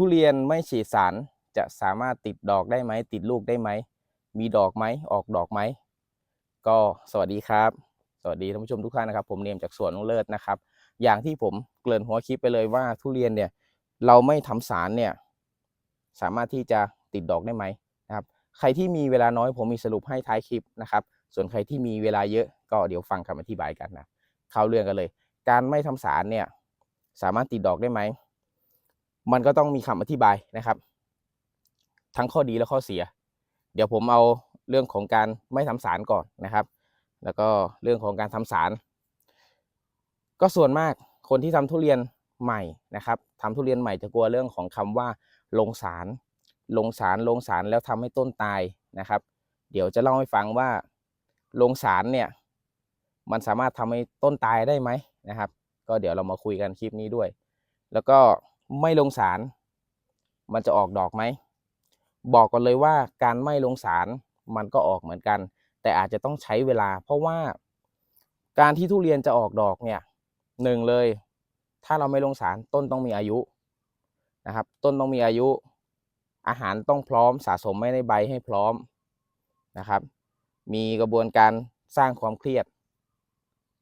ทุเรียนไม่ฉีดสารจะสามารถติดดอกได้ไหม ติดลูกได้ไหม มีดอกไหม ออกดอกไหม ก็สวัสดีครับ สวัสดีท่านผู้ชมทุกท่านนะครับ ผมเนียมจากสวนลุงเลิศนะครับ อย่างที่ผมเกริ่นหัวคลิปไปเลยว่าทุเรียนเนี่ยเราไม่ทำสารเนี่ยสามารถที่จะติดดอกได้ไหมนะครับ ใครที่มีเวลาน้อยผมมีสรุปให้ท้ายคลิปนะครับ ส่วนใครที่มีเวลาเยอะก็เดี๋ยวฟังคำอธิบายกันนะ เข้าเรื่องกันเลย การไม่ทำสารเนี่ยสามารถติดดอกได้ไหม มันก็ต้องมีคำอธิบายนะครับ ทั้งข้อดีและข้อเสีย เดี๋ยวผมเอาเรื่องของการไม่ทำสารก่อนนะครับ แล้วก็เรื่องของการทำสาร ก็ส่วนมากคนที่ทำทุเรียนใหม่นะครับทำทุเรียนใหม่จะกลัวเรื่องของคำว่าลงสาร ลงสารลงสารแล้วทำให้ต้นตายนะครับ เดี๋ยวจะเล่าให้ฟังว่าลงสารเนี่ยมันสามารถทำให้ต้นตายได้ไหมนะครับ ก็เดี๋ยวเรามาคุยกันคลิปนี้ด้วย แล้วก็ ไม่ลงสาร มันจะออกดอกไหม บอกก่อนเลยว่าการไม่ลงสารมันก็ออกเหมือนกัน แต่อาจจะต้องใช้เวลา เพราะว่า การที่ทุเรียนจะออกดอกเนี่ยหนึ่งเลย ถ้าเราไม่ลงสารต้นต้องมีอายุนะครับ ต้นต้องมีอายุ อาหารต้องพร้อมสะสมไม่ในใบให้พร้อมนะครับ มีกระบวนการสร้างความเครียด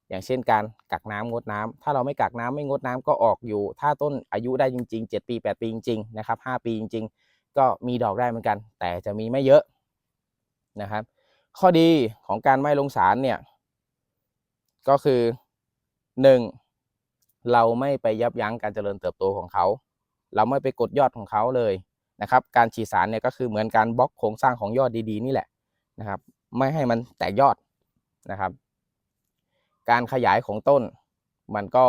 อย่างเช่นการกักน้ำงดน้ำถ้าเราไม่กักน้ำไม่งดน้ำก็ออกอยู่ ถ้าต้นอายุได้จริง ๆ 7 ปี 8 ปีจริงๆนะครับ5ปีจริง ๆ ก็มีดอกได้เหมือนกัน แต่จะมีไม่เยอะนะครับ ข้อดีของการไม่ลงสารเนี่ยก็คือหนึ่งเราไม่ไปยับยั้งการเจริญเติบโตของเขา เราไม่ไปกดยอดของเขาเลยนะครับ การฉีดสารเนี่ยก็คือเหมือนการบล็อกโครงสร้างของยอดดีๆ นี่แหละนะครับ ไม่ให้มันแตกยอดนะครับ การขยายของต้น มันก็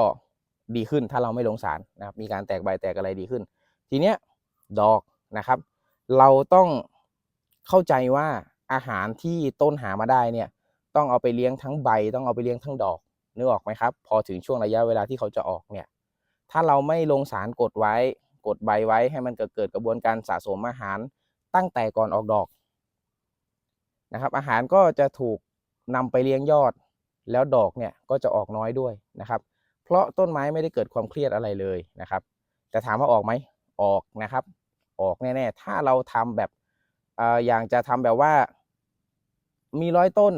ดีขึ้นถ้าเราไม่ลงสารนะครับ มีการแตกใบแตกอะไรดีขึ้น ทีเนี้ยดอกนะครับ เราต้องเข้าใจว่าอาหารที่ต้นหามาได้เนี่ย ต้องเอาไปเลี้ยงทั้งใบ ต้องเอาไปเลี้ยงทั้งดอกนึกออกไหมครับ พอถึงช่วงระยะเวลาที่เขาจะออกเนี่ย ถ้าเราไม่ลงสารกดไว้กดใบไว้ให้มันเกิดเกิดกระบวนการสะสมอาหารตั้งแต่ก่อนออกดอกนะครับ อาหารก็จะถูกนำไปเลี้ยงยอด แล้วดอกเนี่ยก็จะออกน้อยด้วยนะครับ เพราะต้นไม้ไม่ได้เกิดความเครียดอะไรเลยนะครับ แต่ถามว่าออกไหมออกนะครับ ออกแน่ๆ ถ้าเราทำแบบออย่างจะทำแบบว่ามีร้อยต้น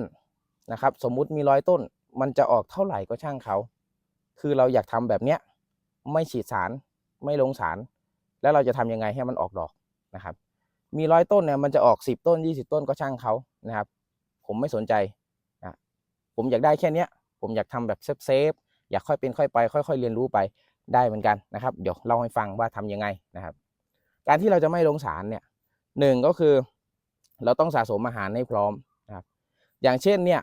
นะครับ สมมุติมีร้อยต้น มันจะออกเท่าไหร่ก็ช่างเขา คือเราอยากทำแบบเนี้ยไม่ฉีดสารไม่ลงสาร แล้วเราจะทำยังไงให้มันออกดอกนะครับ มีร้อยต้นเนี่ยมันจะออกสิบต้นยี่สิบต้นก็ช่างเขานะครับ ผมไม่สนใจ ผมอยากได้แค่เนี้ย ผมอยากทำแบบเซฟๆอยากค่อยเป็นค่อยไป ค่อย ๆ เรียนรู้ไปได้เหมือนกันนะครับ เดี๋ยวเล่าให้ฟังว่าทำยังไงนะครับ การที่เราจะไม่ลงสารเนี่ยหนึ่งก็คือ เราต้องสะสมอาหารให้พร้อมนะครับ อย่างเช่นเนี่ย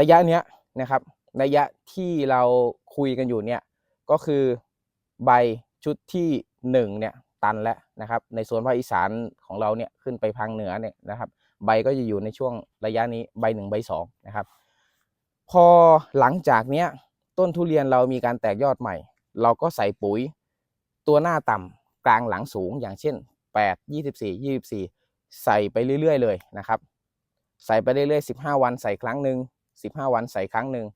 ระยะเนี้ยนะครับ ระยะที่เราคุยกันอยู่เนี่ยก็คือใบชุดที่หนึ่งเนี่ยตันแล้วนะครับ ในโซนภาคอีสานของเราเนี่ยขึ้นไปพังเหนือเนี่ยนะครับ ใบก็จะอยู่ในช่วงระยะนี้ใบหนึ่งใบสองนะครับ พอหลังจากเนี้ยต้นทุเรียนเรามีการแตกยอดใหม่ เราก็ใส่ปุ๋ยตัวหน้าต่ำกลางหลังสูงอย่างเช่น 8 24 24 ใส่ไปเรื่อยๆ เลยนะครับ ใส่ไปเรื่อยๆ 15 วันใส่ครั้งหนึ่ง15 วันใส่ครั้งหนึ่ง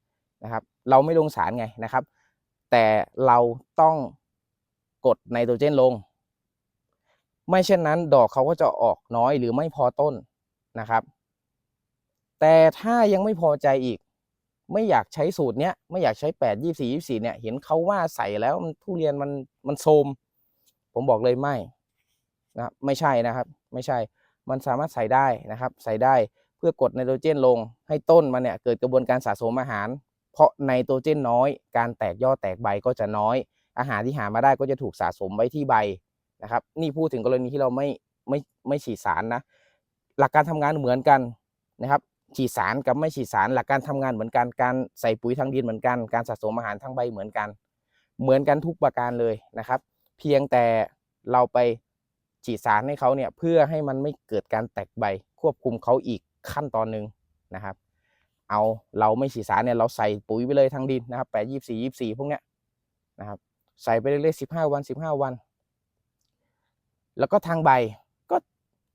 นะครับ เราไม่ลงสารไงนะครับ แต่เราต้องกดไนโตรเจนลง ไม่เช่นนั้นดอกเขาก็จะออกน้อยหรือไม่พอต้น นะครับ แต่ถ้ายังไม่พอใจอีก ไม่อยากใช้สูตรเนี้ยไม่อยากใช้8 24 24เนี่ย เห็นเขาว่าใส่แล้วมันทุเรียนมันมันโทมผมบอกเลยไม่นะไม่ใช่นะครับ ไม่ใช่มันสามารถใส่ได้นะครับ ใส่ได้เพื่อกดไนโตรเจนลง ให้ต้นมันเนี่ยเกิดกระบวนการสะสมอาหาร เพราะไนโตรเจนน้อย การแตกยอดแตกใบก็จะน้อย อาหารที่หามาได้ก็จะถูกสะสมไว้ที่ใบนะครับ นี่พูดถึงกรณีที่เราไม่ไม่ไม่ฉีดสารนะ หลักการทำงานเหมือนกันนะครับ ฉีดสารกับไม่ฉีดสารหลักการทำงานเหมือนกัน การใส่ปุ๋ยทางดินเหมือนกัน การสะสมอาหารทางใบเหมือนกัน เหมือนกันทุกประการเลยนะครับ เพียงแต่เราไปฉีดสารให้เขาเนี่ยเพื่อให้มันไม่เกิดการแตกใบ ควบคุมเขาอีกขั้นตอนหนึ่งนะครับ เอาเราไม่ฉีดสารเนี่ยเราใส่ปุ๋ยไปเลยทางดินนะครับแปดยี่สี่ยี่สี่พวกเนี้ยนะครับใส่ไปเรื่อยๆสิบห้าวันสิบห้าวัน แล้วก็ทางใบก็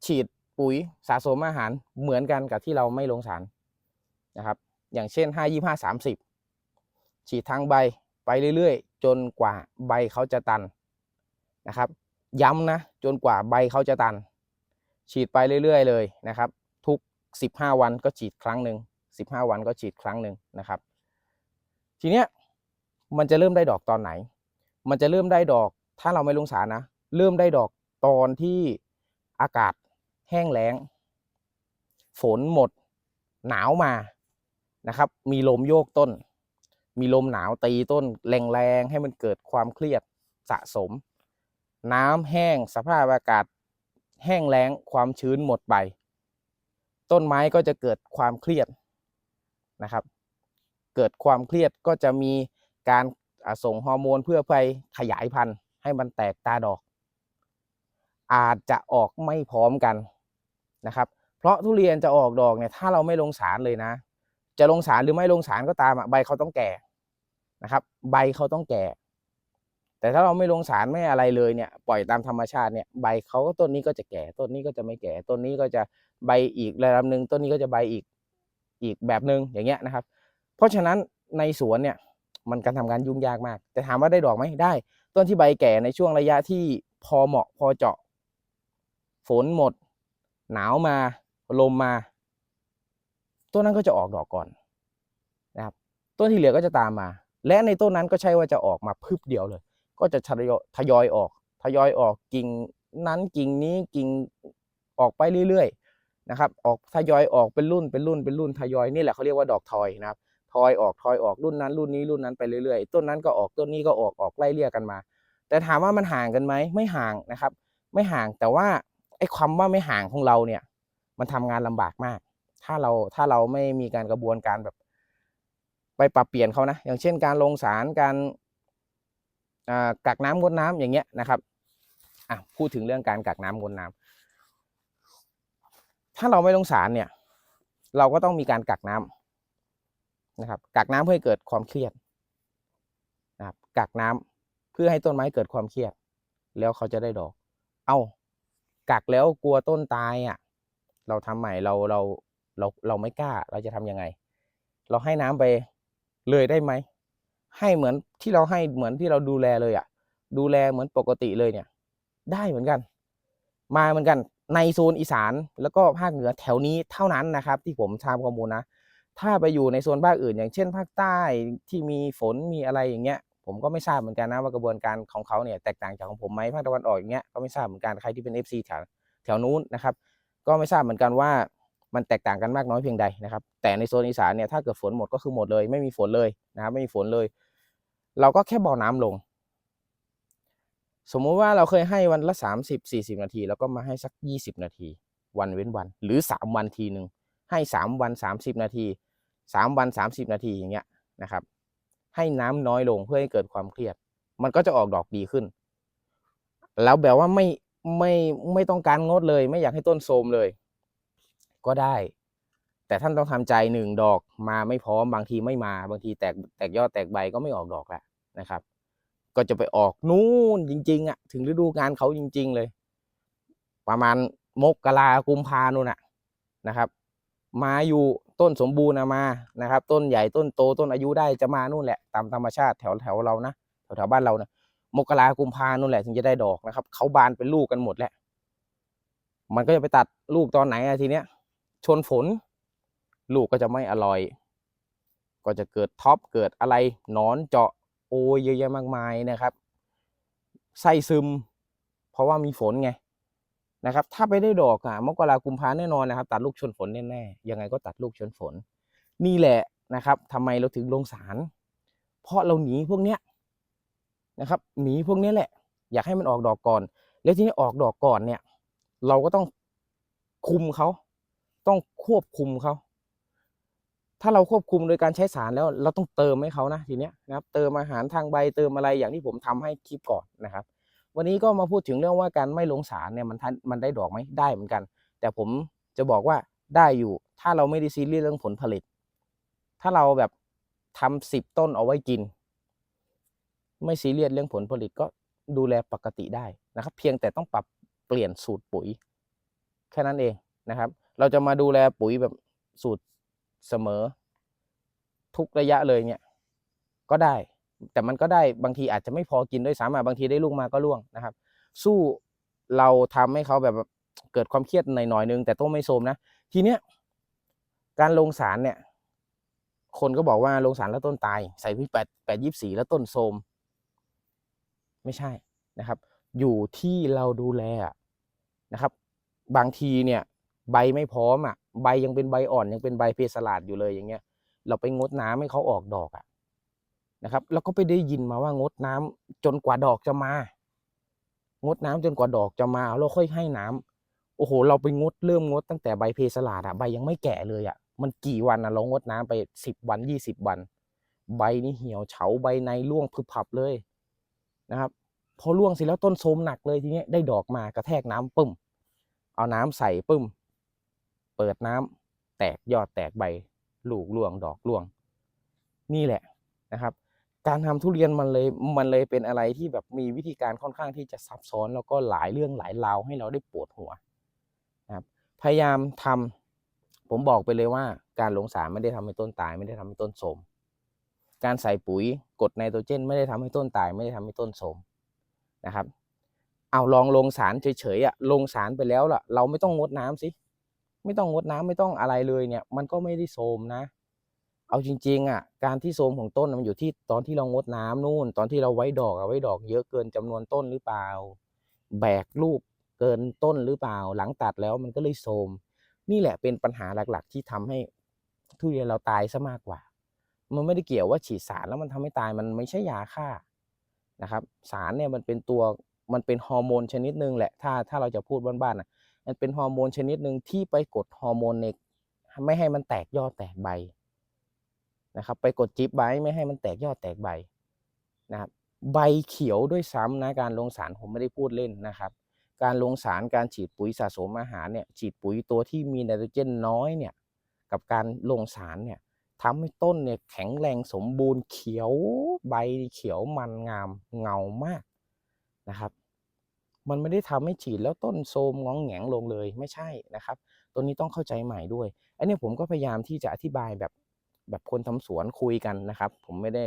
ฉีด ปุ๋ยสะสมอาหารเหมือนกันกับที่เราไม่ลงสารนะครับ อย่างเช่นห้ายี่ห้าสามสิบฉีดทางใบไปเรื่อยๆ จนกว่าใบเขาจะตันนะครับ ย้ำนะจนกว่าใบเขาจะตัน ฉีดไปเรื่อยๆ เลยนะครับ ทุก 15 วันก็ฉีดครั้งหนึ่ง15 วันก็ฉีดครั้งหนึ่งนะครับ ทีเนี้ยมันจะเริ่มได้ดอกตอนไหน มันจะเริ่มได้ดอกถ้าเราไม่ลงสารนะ เริ่มได้ดอกตอนที่อากาศ แห้งแล้ง ฝนหมด หนาวมานะครับ มีลมโยกต้น มีลมหนาวตีต้นแรงๆให้มันเกิดความเครียดสะสม น้ำแห้งสภาพอากาศ แห้งแล้งความชื้นหมดไป ต้นไม้ก็จะเกิดความเครียดนะครับ เกิดความเครียดก็จะมีการส่งฮอร์โมนเพื่อไปขยายพันธุ์ให้มันแตกตาดอก อาจจะออกไม่พร้อมกัน นะครับ เพราะทุเรียนจะออกดอกเนี่ยถ้าเราไม่ลงสารเลยนะ จะลงสารหรือไม่ลงสารก็ตามอะใบเขาต้องแก่นะครับ ใบเขาต้องแก่ แต่ถ้าเราไม่ลงสารไม่อะไรเลยเนี่ย ปล่อยตามธรรมชาติเนี่ยใบเขาก็ต้นนี้ก็จะแก่ต้นนี้ก็จะไม่แก่ต้นนี้ก็จะใบอีกระดับหนึ่งต้นนี้ก็จะใบอีกอีกแบบหนึ่งอย่างเงี้ยนะครับ เพราะฉะนั้นในสวนเนี่ยมันการทำงานยุ่งยากมาก แต่ถามว่าได้ดอกไหมได้ ต้นที่ใบแก่ในช่วงระยะที่พอเหมาะพอเจาะ ฝนหมด หนาวมาลมมา ต้นนั้นก็จะออกดอกก่อนนะครับต้นที่เหลือก็จะตามมา และในต้นนั้นก็ใช่ว่าจะออกมาพึบเดียวเลย ก็จะทยอยยอยออก ทยอยออกกิ่งนั้นกิ่งนี้กิ่งออกไปเรื่อยๆนะครับ ออกทยอยออกเป็นรุ่นเป็นรุ่นเป็นรุ่นทยอยนี่แหละเขาเรียกว่าดอกทอยนะครับทอยออกทอยออกรุ่นนั้นรุ่นนี้รุ่นนั้นไปเรื่อยๆ ต้นนั้นก็ออกต้นนี้ก็ออกออกไล่เลี่ยกันมา แต่ถามว่ามันห่างกันไหมไม่ห่างนะครับ ไม่ห่างแต่ว่า อ้ความว่าไม่ห่างของเราเนี่ย มันทำงานลำบากมาก ถ้าเราถ้าเราไม่มีการกระบวนการแบบ ไปปรับเปลี่ยนเขานะ อย่างเช่น การลงสารการกักน้ำงดน้ำอย่างเงี้ยนะครับอะพูดถึงเรื่องการกักน้ำงดน้ำถ้าเราไม่ลงสารเนี่ย เราก็ต้องมีการกักน้ำนะครับ กักน้ำเพื่อให้เกิดความเครียดนะครับกักน้ำเพื่อให้ต้นไม้เกิดความเครียด แล้วเขาจะได้ดอก เอ้า กักแล้วกลัวต้นตายอะ เราทำใหม่เราเราเราเราไม่กล้า เราจะทำยังไง เราให้น้ำไปเลยได้ไหม ให้เหมือนที่เราให้เหมือนที่เราดูแลเลยอะ ดูแลเหมือนปกติเลยเนี่ย ได้เหมือนกัน มาเหมือนกันในโซนอีสานแล้วก็ภาคเหนือแถวนี้เท่านั้นนะครับ ที่ผมทราบข้อมูลนะ ถ้าไปอยู่ในโซนภาคอื่น อย่างเช่นภาคใต้ที่มีฝนมีอะไรอย่างเงี้ย ผมก็ไม่ทราบเหมือนกันนะว่ากระบวนการของเขาเนี่ยแตกต่างจากของผมไหมภาคตะวันออกอย่างเงี้ยก็ไม่ทราบเหมือนกันใครที่เป็น FC แถวแถวนู้นนะครับก็ไม่ทราบเหมือนกันว่ามันแตกต่างกันมากน้อยเพียงใดนะครับ แต่ในโซนอีสานเนี่ยถ้าเกิดฝนหมดก็คือหมดเลย ไม่มีฝนเลยนะครับไม่มีฝนเลย เราก็แค่เบาน้ำลง สมมุติว่าเราเคยให้วันละสามสิบสี่สิบนาที แล้วก็มาให้สักยี่สิบนาที วันเว้นวัน หรือสามวันทีหนึ่งให้สามวันสามสิบนาทีสามวันสามสิบนาทีอย่างเงี้ยนะครับ ให้น้ำน้อยลงเพื่อให้เกิดความเครียด มันก็จะออกดอกดีขึ้น แล้วแบบว่าไม่ไม่ไม่ต้องการงดเลย ไม่อยากให้ต้นโทรมเลย ก็ได้ แต่ท่านต้องทำใจหนึ่งดอกมาไม่พร้อมบางทีไม่มาบางทีแตกแตกยอดแตกใบก็ไม่ออกดอกแล้วนะครับ ก็จะไปออกนู่นจริง ๆอะถึงฤดูกาลเขาจริง ๆเลย ประมาณมกรากุมภานู่นน่ะนะครับ มาอยู่ ต้นสมบูรณ์มานะครับ ต้นใหญ่ต้นโตต้นอายุได้จะมานู่นแหละตามธรรมชาติแถวแถวเรานะแถวแถวบ้านเรานะมกรากุมภานู่นแหละถึงจะได้ดอกนะครับเขาบานเป็นลูกกันหมดแล้วมันก็จะไปตัดลูกตอนไหนอะทีเนี้ย ชนฝน ลูกก็จะไม่อร่อย ก็จะเกิดท็อปเกิดอะไรหนอนเจาะโอ้ยเยอะแยะมากมายนะครับไส้ซึม เพราะว่ามีฝนไง นะครับถ้าไปได้ดอกอะมกรากุมภาแน่นอนนะครับ ตัดลูกชนฝนแน่ๆยังไงก็ตัดลูกชนฝน นี่แหละนะครับทำไมเราถึงลงสาร เพราะเราหนีพวกเนี้ยนะครับหนีพวกเนี้ยแหละ อยากให้มันออกดอกก่อน แล้วทีนี้ออกดอกก่อนเนี่ย เราก็ต้องคุมเขาต้องควบคุมเขาถ้าเราควบคุมโดยการใช้สารแล้ว เราต้องเติมให้เขานะทีเนี้ยนะครับ เติมอาหารทางใบเติมอะไรอย่างที่ผมทำให้คลิปก่อนนะครับ วันนี้ก็มาพูดถึงเรื่องว่าการไม่ลงสารเนี่ยมันทันมันได้ดอกไหมได้เหมือนกัน แต่ผมจะบอกว่าได้อยู่ ถ้าเราไม่ได้ซีเรียสเรื่องผลผลิต ถ้าเราแบบทำสิบต้นเอาไว้กิน ไม่ซีเรียสเรื่องผลผลิตก็ดูแลปกติได้นะครับ เพียงแต่ต้องปรับเปลี่ยนสูตรปุ๋ย แค่นั้นเองนะครับ เราจะมาดูแลปุ๋ยแบบสูตรเสมอ ทุกระยะเลยเนี่ยก็ได้ แต่มันก็ได้บางทีอาจจะไม่พอกินด้วยซ้ำอะบางทีได้ลูกมาก็ร่วงนะครับ สู้เราทำให้เขาแบบเกิดความเครียดหน่อยๆนึง แต่ต้นไม่โทรมนะ ทีเนี้ยการลงสารเนี่ย คนก็บอกว่าลงสารแล้วต้นตาย ใส่วิแปดแปดยี่สี่แล้วต้นโทรมไม่ใช่นะครับ อยู่ที่เราดูแลนะครับ บางทีเนี่ย ใบไม่พร้อมอะ ใบยังเป็นใบอ่อนยังเป็นใบเพสลาดอยู่เลยอย่างเงี้ย เราไปงดน้ำให้เขาออกดอกอะ นะครับ แล้วก็ไปได้ยินมาว่างดน้ำจนกว่าดอกจะมา งดน้ำจนกว่าดอกจะมาแล้วค่อยให้น้ำโอ้โห เราไปงดเริ่มงดตั้งแต่ใบเพสลาดอะใบยังไม่แก่เลยอะมันกี่วันอะเรางดน้ำไปสิบวันยี่สิบวัน ใบนี่เหี่ยวเฉาใบในร่วงพึบพับเลยนะครับ พอร่วงเสร็จแล้วต้นโทมหนักเลยทีเนี้ยได้ดอกมากระแทกน้ำปึ้ม เอาน้ำใส่ปึ้ม เปิดน้ำแตกยอดแตกใบลูกร่วงดอกร่วง นี่แหละนะครับ การทำทุเรียนมันเลยมันเลยเป็นอะไรที่แบบมีวิธีการค่อนข้างที่จะซับซ้อนแล้วก็หลายเรื่องหลายราวให้เราได้ปวดหัวนะครับพยายามทำผมบอกไปเลยว่า การลงสารไม่ได้ทำให้ต้นตาย ไม่ได้ทำให้ต้นโทรมการใส่ปุ๋ยกดไนโตรเจน ไม่ได้ทำให้ต้นตาย ไม่ได้ทำให้ต้นโทรมนะครับ เอาลองลงสารเฉยๆอะลงสารไปแล้วล่ะ เราไม่ต้องงดน้ำสิไม่ต้องงดน้ำไม่ต้องอะไรเลยเนี่ย มันก็ไม่ได้โทรมนะ เอาจริงๆอะการที่โทมของต้นมันอยู่ที่ตอนที่เรางดน้ำนู่น ตอนที่เราไว้ดอกอะไว้ดอกเยอะเกินจำนวนต้นหรือเปล่า แบกลูกเกินต้นหรือเปล่า หลังตัดแล้วมันก็เลยโทมนี่แหละเป็นปัญหาหลักๆ ที่ทำให้ทุเรียนเราตายซะมากกว่า มันไม่ได้เกี่ยวว่าฉีดสารแล้วมันทำให้ตายมันไม่ใช่ยาฆ่านะครับ สารเนี่ยมันเป็นตัวมันเป็นฮอร์โมนชนิดหนึ่งแหละถ้าถ้าเราจะพูดบ้านๆนะมันเป็นฮอร์โมนชนิดหนึ่งที่ไปกดฮอร์โมนในไม่ให้มันแตกยอดแตกใบ นะครับ ไปกดจิ๊บไว้ไม่ให้มันแตกยอดแตกใบนะครับ ใบเขียวด้วยซ้ำนะการลงสารผมไม่ได้พูดเล่นนะครับ การลงสารการฉีดปุ๋ยสะสมอาหารเนี่ยฉีดปุ๋ยตัวที่มีไนโตรเจนน้อยเนี่ยกับการลงสารเนี่ยทำให้ต้นเนี่ยแข็งแรงสมบูรณ์เขียวใบเขียวมันงามเงามากนะครับ มันไม่ได้ทำให้ฉีดแล้วต้นโทรมงองแงงลงเลยไม่ใช่นะครับ ตัวนี้ต้องเข้าใจใหม่ด้วย อันนี้ผมก็พยายามที่จะอธิบายแบบ แบบคนทำสวนคุยกันนะครับ ผมไม่ได้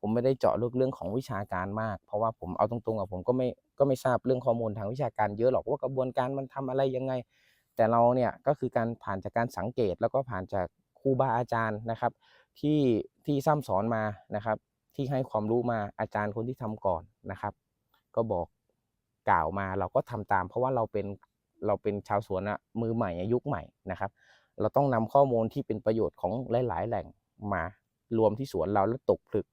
ผมไม่ได้เจาะลึกเรื่องของวิชาการมาก เพราะว่าผมเอาตรงๆอะผมก็ไม่ก็ไม่ทราบเรื่องข้อมูลทางวิชาการเยอะหรอกว่ากระบวนการมันทำอะไรยังไง แต่เราเนี่ยก็คือการผ่านจากการสังเกต แล้วก็ผ่านจากครูบาอาจารย์นะครับ ที่ที่ซ้ำสอนมานะครับ ที่ให้ความรู้มาอาจารย์คนที่ทำก่อนนะครับ ก็บอกกล่าวมาเราก็ทำตาม เพราะว่าเราเป็นเราเป็นชาวสวนอะมือใหม่อะยุคใหม่นะครับ เราต้องนำข้อมูลที่เป็นประโยชน์ของหลาย ๆ แหล่งมารวมที่สวนเราแล้วตกผลึก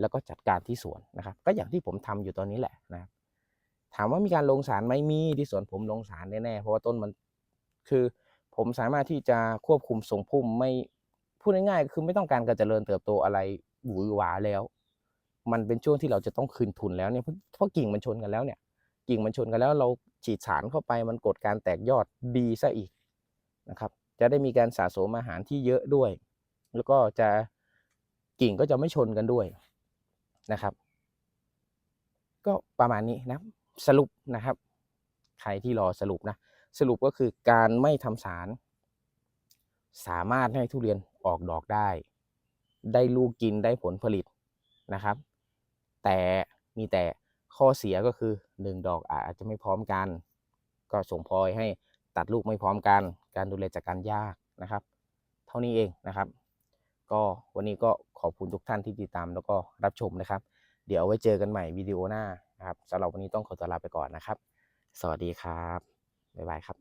แล้วก็จัดการที่สวนนะครับ ก็อย่างที่ผมทำอยู่ตอนนี้แหละนะครับ ถามว่ามีการลงสารไหมมีที่สวนผมลงสารแน่ๆเพราะว่าต้นมันคือผมสามารถที่จะควบคุมทรงพุ่มไม่พูดง่ายๆคือไม่ต้องการการเจริญเติบโตอะไรหวือหวาแล้ว มันเป็นช่วงที่เราจะต้องคืนทุนแล้วเนี่ยเพราะเพราะกิ่งมันชนกันแล้วเนี่ย กิ่งมันชนกันแล้วเราฉีดสารเข้าไปมันกดการแตกยอดดีซะอีกนะครับ จะได้มีการสะสมอาหารที่เยอะด้วย แล้วก็จะกิ่งก็จะไม่ชนกันด้วยนะครับ ก็ประมาณนี้นะสรุปนะครับ ใครที่รอสรุปนะ สรุปก็คือการไม่ทำสาร สามารถให้ทุเรียนออกดอกได้ ได้ลูกกินได้ผลผลิตนะครับ แต่มีแต่ข้อเสียก็คือหนึ่งดอกอาจจะไม่พร้อมกัน ก็ส่งพลอยให้ ตัดลูกไม่พร้อมกัน การดูแลจากการยากนะครับ เท่านี้เองนะครับ ก็วันนี้ก็ขอบคุณทุกท่านที่ติดตามแล้วก็รับชมนะครับ เดี๋ยวไว้เจอกันใหม่วิดีโอหน้านะครับสำหรับวันนี้ต้องขอตัวลาไปก่อนนะครับ สวัสดีครับบ๊ายบายครับ